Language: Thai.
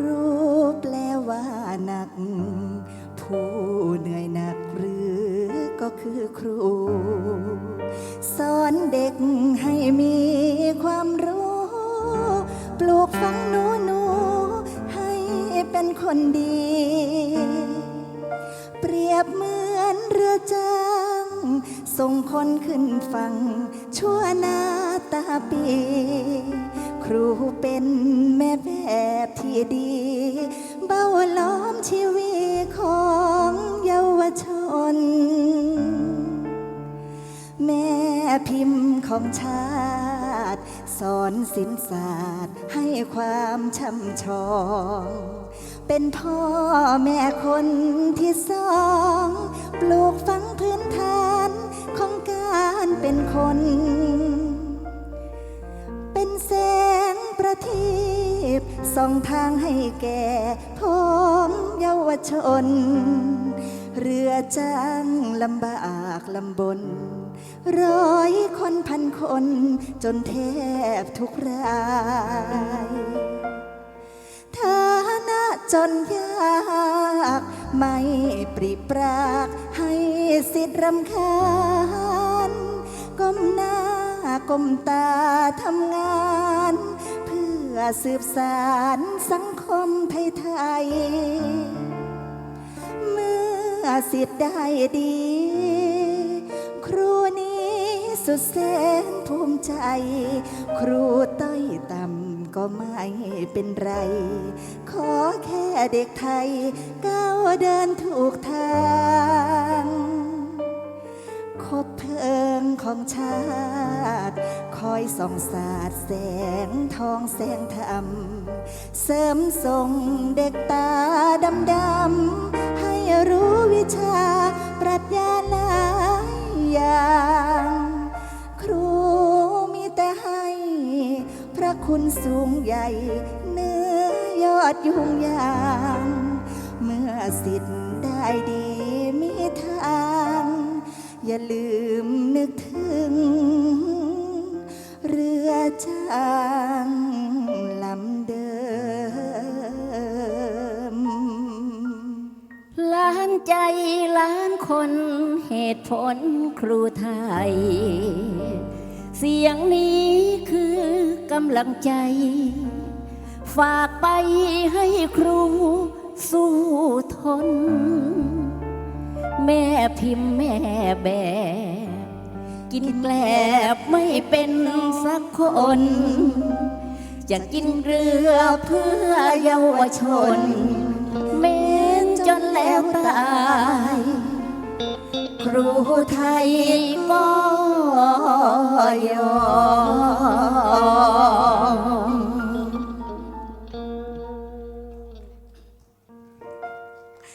รูแปลว่าหนัก ผู้เหนื่อยหนักหรือก็คือครู สอนเด็กให้มีความรู้ ปลูกฝังหนูหนูให้เป็นคนดี เปรียบเหมือนเรือจ้างส่งคนขึ้นฝั่งชั่วหน้าตาปี ครูเป็นแม่แบบที่ดี เบ้าล้อมชีวิตของเยาวชน แม่พิมพ์ของชาติ สอนศิลศาสตร์ให้ความช่ำชอง เป็นพ่อแม่คนที่สอง ปลูกฝังพื้นฐานของการเป็นคน เป็นแส ส่องทางให้แก่พ้องเยาวชน เรือจ้างลำบากลำบน ร้อยคนพันคน จนแทบทุกรายฐานะจนยากไม่ปริปรากให้สิทธิ์รำคาญก้มหน้าก้มตาทำงาน พื่อสืบสารสังคมไทยๆเมื่อสิทธิ์ได้ดี ครูนี้สุดแสนภูมิใจ ครูต้อยต่ำก็ไม่เป็นไร ขอแค่เด็กไทยก้าวเดินถูกทาง ของชาติ คอยส่องสาดแสงทองแสงธรรม เสริมส่งเด็กตาดำดำให้รู้วิชาปรัชญาหลายอย่างครูมีแต่ให้ พระคุณสูงใหญ่เนื้อยอดยุงยางเมื่อสิทธิ์ได้ดีมีทาง อย่าลืมางลำเดิมล้านใจล้านคนเหตุผลครูไทย เสียงนี้คือกำลังใจ ฝากไปให้ครูสู้ทน แม่พิมพ์แม่แบบ กินแกลบไม่เป็นสักคน จะกินเรือเพื่อเยาวชน เม้นจนแล้วตาย ครูไทยก็ยอม